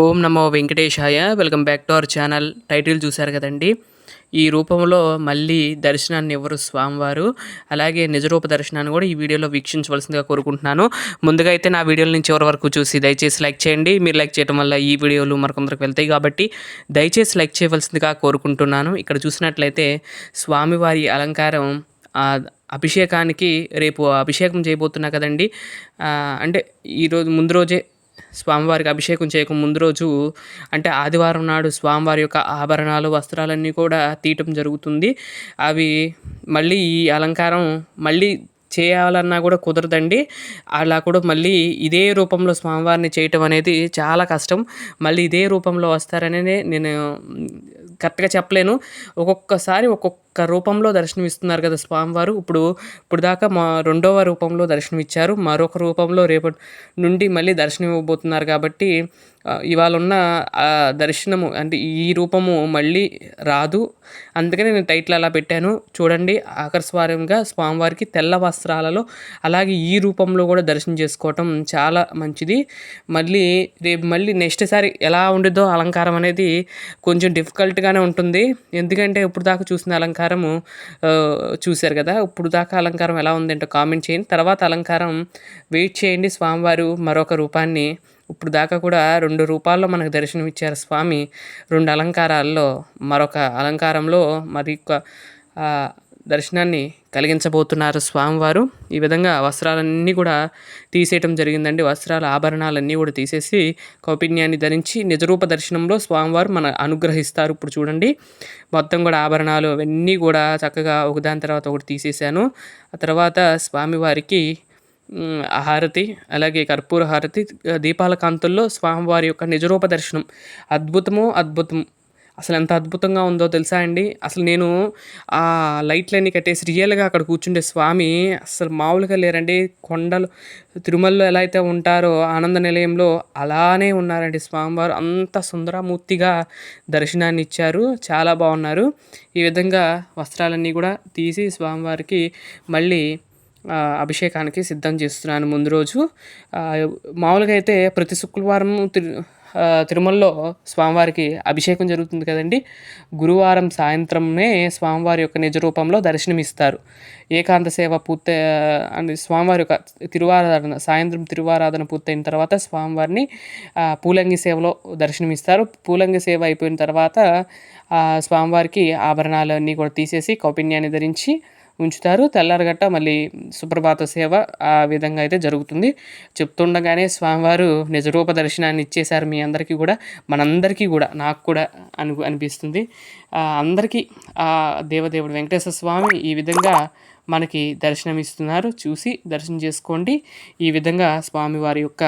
ఓం నమో వెంకటేశాయ. Welcome back to our channel. Title చూశారు కదండి. ఈ రూపంలో మళ్ళీ దర్శనాన్ని ఇవ్వరు స్వామివారు? అలాగే నిజరూప దర్శనాన్ని కూడా ఈ వీడియోలో వీక్షించవలసిందిగా కోరుకుంటున్నాను. ముందుగా అయితే నా వీడియోల నుంచి ఎవరి వరకు చూసి దయచేసి లైక్ చేయండి. మీరు లైక్ చేయడం వల్ల ఈ వీడియోలు మరికొందరికి వెళ్తాయి కాబట్టి దయచేసి లైక్ చేయవలసిందిగా కోరుకుంటున్నాను. ఇక్కడ చూసినట్లయితే స్వామివారి అలంకారం అభిషేకానికి రేపు అభిషేకం చేయబోతున్నా కదండి. అంటే ఈరోజు ముందు రోజే స్వామివారికి అభిషేకం చేయక ముందు రోజు అంటే ఆదివారం నాడు స్వామివారి యొక్క ఆభరణాలు వస్త్రాలన్నీ కూడా తీయటం జరుగుతుంది. అవి మళ్ళీ ఈ అలంకారం మళ్ళీ చేయాలన్నా కూడా కుదరదండి. అలా కూడా మళ్ళీ ఇదే రూపంలో స్వామివారిని చేయటం అనేది చాలా కష్టం. మళ్ళీ ఇదే రూపంలో వస్తారనే నేను కరెక్ట్గా చెప్పలేను. ఒక్కొక్కసారి ఒక్కొక్క రూపంలో దర్శనమిస్తున్నారు కదా స్వామివారు. ఇప్పుడు ఇప్పుడు దాకా మా రెండవ రూపంలో దర్శనమిచ్చారు. మరొక రూపంలో రేపటి నుండి మళ్ళీ దర్శనం ఇవ్వబోతున్నారు కాబట్టి ఇవాళ ఉన్న దర్శనము అంటే ఈ రూపము మళ్ళీ రాదు. అందుకని నేను టైటిల్ అలా పెట్టాను. చూడండి ఆకర్షవారంగా స్వామివారికి తెల్ల వస్త్రాలలో అలాగే ఈ రూపంలో కూడా దర్శనం చేసుకోవటం చాలా మంచిది. మళ్ళీ రేపు మళ్ళీ నెక్స్ట్ సారి ఎలా ఉండిద్దో అలంకారం అనేది కొంచెం డిఫికల్ట్గానే ఉంటుంది. ఎందుకంటే ఇప్పుడు దాకా చూసిన అలంకారం అలంకారము చూశారు కదా? ఇప్పుడు దాకా అలంకారం ఎలా ఉందంటే కామెంట్ చేయండి. తర్వాత అలంకారం వెయిట్ చేయండి స్వామివారు మరొక రూపాన్ని. ఇప్పుడు దాకా కూడా రెండు రూపాల్లో మనకు దర్శనం ఇచ్చారు స్వామి. రెండు అలంకారాల్లో మరొక అలంకారంలో మరి దర్శనాన్ని కలిగించబోతున్నారు స్వామివారు. ఈ విధంగా వస్త్రాలన్నీ కూడా తీసేయటం జరిగిందండి. వస్త్రాల ఆభరణాలన్నీ కూడా తీసేసి కౌపిన్యాన్ని ధరించి నిజరూప దర్శనంలో స్వామివారు మన అనుగ్రహిస్తారు. ఇప్పుడు చూడండి మొత్తం కూడా ఆభరణాలు అవన్నీ కూడా చక్కగా ఒకదాని తర్వాత ఒకటి తీసేశాను. ఆ తర్వాత స్వామివారికి హారతి అలాగే కర్పూర హారతి దీపాల కాంతుల్లో స్వామివారి యొక్క నిజరూప దర్శనం. అద్భుతము అద్భుతం. అసలు ఎంత అద్భుతంగా ఉందో తెలుసా అండి? అసలు నేను ఆ లైట్లన్నీ కట్టేసి రియల్గా అక్కడ కూర్చుండే స్వామి అసలు మామూలుగా లేరండి. కొండలు తిరుమలలో ఎలా అయితే ఉంటారో ఆనంద నిలయంలో అలానే ఉన్నారండి స్వామివారు. అంత సుందరమూర్తిగా దర్శనాన్ని ఇచ్చారు. చాలా బాగున్నారు. ఈ విధంగా వస్త్రాలన్నీ కూడా తీసి స్వామివారికి మళ్ళీ అభిషేకానికి సిద్ధం చేస్తున్నాను ముందు రోజు. మామూలుగా అయితే ప్రతి శుక్రవారం తిరు తిరుమలలో స్వామివారికి అభిషేకం జరుగుతుంది కదండి. గురువారం సాయంత్రమే స్వామివారి యొక్క నిజ రూపంలో దర్శనమిస్తారు. ఏకాంత సేవ పూర్తి అంటే స్వామివారి యొక్క తిరువారాధన సాయంత్రం తిరువారాధన పూర్తయిన తర్వాత స్వామివారిని పూలంగి సేవలో దర్శనమిస్తారు. పూలంగి సేవ అయిపోయిన తర్వాత స్వామివారికి ఆభరణాలన్నీ కూడా తీసేసి కౌపిన్యాన్ని ధరించి ఉంచుతారు. తెల్లారగట్ట మళ్ళీ సుప్రభాత సేవ ఆ విధంగా అయితే జరుగుతుంది. చెప్తుండగానే స్వామివారు నిజరూప దర్శనాన్ని ఇచ్చేశారు మీ అందరికీ కూడా మనందరికీ కూడా నాకు కూడా అను అనిపిస్తుంది. అందరికీ ఆ దేవదేవుడు వెంకటేశ్వర స్వామి ఈ విధంగా మనకి దర్శనం ఇస్తున్నారు చూసి దర్శనం చేసుకోండి. ఈ విధంగా స్వామివారి యొక్క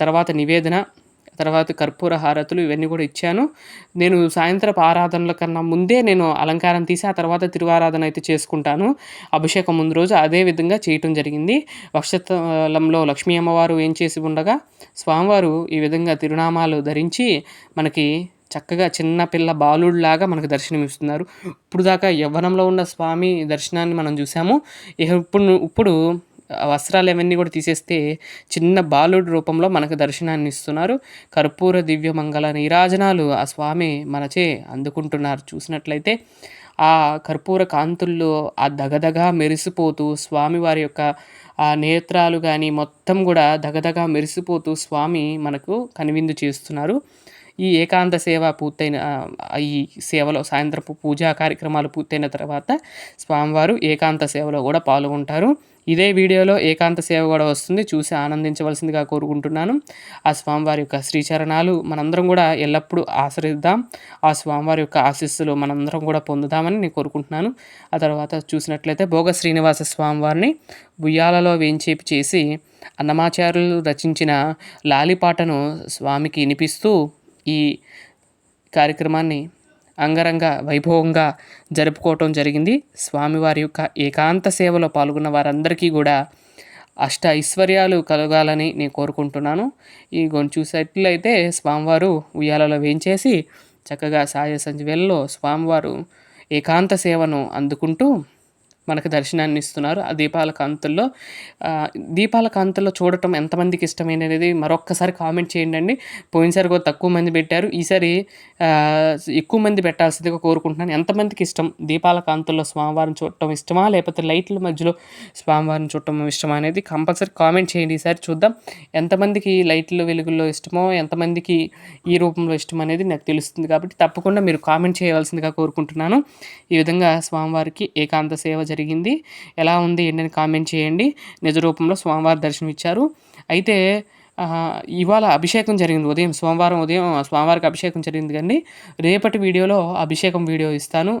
తర్వాత నివేదన తర్వాత కర్పూర హారతులు ఇవన్నీ కూడా ఇచ్చాను. నేను సాయంత్రపు ఆరాధనల కన్నా ముందే నేను అలంకారం తీసి ఆ తర్వాత తిరువారాధన అయితే చేసుకుంటాను. అభిషేకం ముందు రోజు అదే విధంగా చేయటం జరిగింది. వక్షస్థలంలో లక్ష్మీ అమ్మవారు ఏం చేసి ఉండగా స్వామివారు ఈ విధంగా తిరునామాలు ధరించి మనకి చక్కగా చిన్న పిల్ల బాలుడిలాగా మనకు దర్శనం ఇస్తున్నారు ఇప్పుడు దాకా యవ్వనంలో ఉన్న స్వామి దర్శనాన్ని మనం చూసాము. ఇప్పుడు ఇప్పుడు వస్త్రాలు అవన్నీ కూడా తీసేస్తే చిన్న బాలుడి రూపంలో మనకు దర్శనాన్ని ఇస్తున్నారు. కర్పూర దివ్య మంగళ నీరాజనాలు ఆ స్వామి మనచే అందుకుంటున్నారు. చూసినట్లయితే ఆ కర్పూర కాంతుల్లో ఆ దగదగ మెరిసిపోతూ స్వామివారి యొక్క ఆ నేత్రాలు కానీ మొత్తం కూడా దగదగ మెరిసిపోతూ స్వామి మనకు కనువిందు చేస్తున్నారు. ఈ ఏకాంత సేవ పూర్తయిన ఈ సేవలో సాయంత్రపు పూజా కార్యక్రమాలు పూర్తయిన తర్వాత స్వామివారు ఏకాంత సేవలో కూడా పాల్గొంటారు. ఇదే వీడియోలో ఏకాంత సేవ కూడా వస్తుంది. చూసి ఆనందించవలసిందిగా కోరుకుంటున్నాను. ఆ స్వామివారి యొక్క శ్రీచరణాలు మనందరం కూడా ఎల్లప్పుడూ ఆశ్రయిద్దాం. ఆ స్వామివారి యొక్క ఆశీస్సులు మనందరం కూడా పొందుదామని నేను కోరుకుంటున్నాను. ఆ తర్వాత చూసినట్లయితే భోగ శ్రీనివాస స్వామివారిని బుయ్యాలలో వేంచేపు చేసి అన్నమాచార్యులు రచించిన లాలిపాటను స్వామికి వినిపిస్తూ ఈ కార్యక్రమాన్ని అంగరంగ వైభవంగా జరుపుకోవటం జరిగింది. స్వామివారి యొక్క ఏకాంత సేవలో పాల్గొన్న వారందరికీ కూడా అష్ట ఐశ్వర్యాలు కలగాలని నేను కోరుకుంటున్నాను. ఈ గొంతు చూసేట్లయితే స్వామివారు ఉయ్యాలలో వేయించేసి చక్కగా సాయ సంజవేలలో స్వామివారు ఏకాంత సేవను అందుకుంటూ మనకు దర్శనాన్ని ఇస్తున్నారు. ఆ దీపాల కాంతుల్లో దీపాల కాంతుల్లో చూడటం ఎంతమందికి ఇష్టమైనది మరొక్కసారి కామెంట్ చేయండి అండి. పోయినసారి కూడా తక్కువ మంది పెట్టారు. ఈసారి ఎక్కువ మంది పెట్టాల్సిందిగా కోరుకుంటున్నాను. ఎంతమందికి ఇష్టం? దీపాల కాంతుల్లో స్వామివారిని చూడటం ఇష్టమా? లేకపోతే లైట్ల మధ్యలో స్వామివారిని చూడటం ఇష్టమా అనేది కంపల్సరీ కామెంట్ చేయండి. ఈసారి చూద్దాం. ఎంతమందికి లైట్ల వెలుగుల్లో ఇష్టమో ఎంతమందికి ఈ రూపంలో ఇష్టం అనేది నాకు తెలుస్తుంది. కాబట్టి తప్పకుండా మీరు కామెంట్ చేయవలసిందిగా కోరుకుంటున్నాను. ఈ విధంగా స్వామివారికి ఏకాంత సేవ జరిగింది. ఎలా ఉంది ఏంటని కామెంట్ చేయండి. నిజ రూపంలో స్వామివారి దర్శనం ఇచ్చారు అయితే ఇవాళ అభిషేకం జరిగింది. ఉదయం సోమవారం ఉదయం స్వామివారికి అభిషేకం జరిగింది కానీ రేపటి వీడియోలో అభిషేకం వీడియో ఇస్తాను.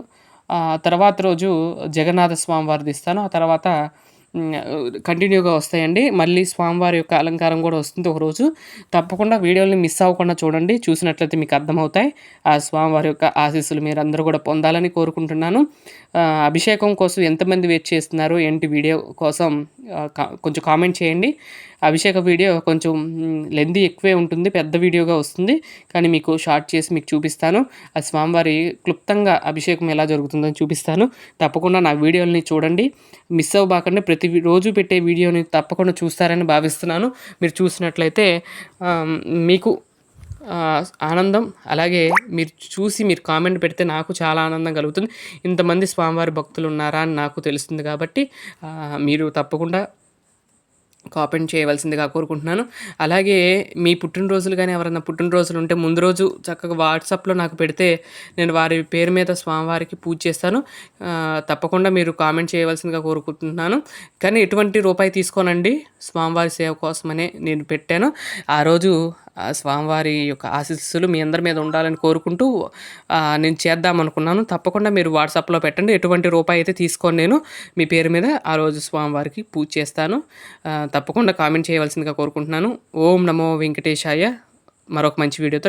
తర్వాత రోజు జగన్నాథ స్వామివారిది ఇస్తాను. ఆ తర్వాత కంటిన్యూగా వస్తాయండి. మళ్ళీ స్వామివారి యొక్క అలంకారం కూడా వస్తుంది ఒకరోజు. తప్పకుండా వీడియోని మిస్ అవ్వకుండా చూడండి. చూసినట్లయితే మీకు అర్థమవుతాయి. ఆ స్వామివారి యొక్క ఆశీస్సులు మీరు అందరూ కూడా పొందాలని కోరుకుంటున్నాను. అభిషేకం కోసం ఎంతమంది వెయిట్ చేస్తున్నారు? ఏంటి వీడియో కోసం కొంచెం కామెంట్ చేయండి. అభిషేక వీడియో కొంచెం లెంది ఎక్కువే ఉంటుంది. పెద్ద వీడియోగా వస్తుంది. కానీ మీకు షార్ట్ చేసి మీకు చూపిస్తాను. ఆ స్వామివారి క్లుప్తంగా అభిషేకం ఎలా జరుగుతుందో చూపిస్తాను. తప్పకుండా నా వీడియోని చూడండి. మిస్ అవ్వబాకండి. ప్రతి ప్రతి రోజు పెట్టే వీడియోని తప్పకుండా చూస్తారని భావిస్తున్నాను. మీరు చూసినట్లయితే మీకు ఆనందం అలాగే మీరు చూసి మీరు కామెంట్ పెడితే నాకు చాలా ఆనందం కలుగుతుంది. ఇంతమంది స్వామివారి భక్తులు ఉన్నారా అని నాకు తెలుస్తుంది కాబట్టి మీరు తప్పకుండా కామెంట్ చేయవలసిందిగా కోరుకుంటున్నాను. అలాగే మీ పుట్టినరోజులు కానీ ఎవరైనా పుట్టినరోజులు ఉంటే ముందు రోజు చక్కగా వాట్సాప్లో నాకు పెడితే నేను వారి పేరు మీద స్వామివారికి పూజ చేస్తాను. తప్పకుండా మీరు కామెంట్ చేయవలసిందిగా కోరుకుంటున్నాను. కానీ ఎటువంటి రూపాయి తీసుకోనండి. స్వామివారి సేవ కోసమనే నేను పెట్టాను. ఆ రోజు స్వామివారి యొక్క ఆశీస్సులు మీ అందరి మీద ఉండాలని కోరుకుంటూ నేను చేద్దాం అనుకున్నాను. తప్పకుండా మీరు వాట్సాప్లో పెట్టండి. ఎటువంటి రూపాయి అయితే తీసుకొని నేను మీ పేరు మీద ఆ రోజు స్వామివారికి పూజ చేస్తాను. తప్పకుండా కామెంట్ చేయవలసిందిగా కోరుకుంటున్నాను. ఓం నమో వెంకటేశాయ. మరొక మంచి వీడియోతో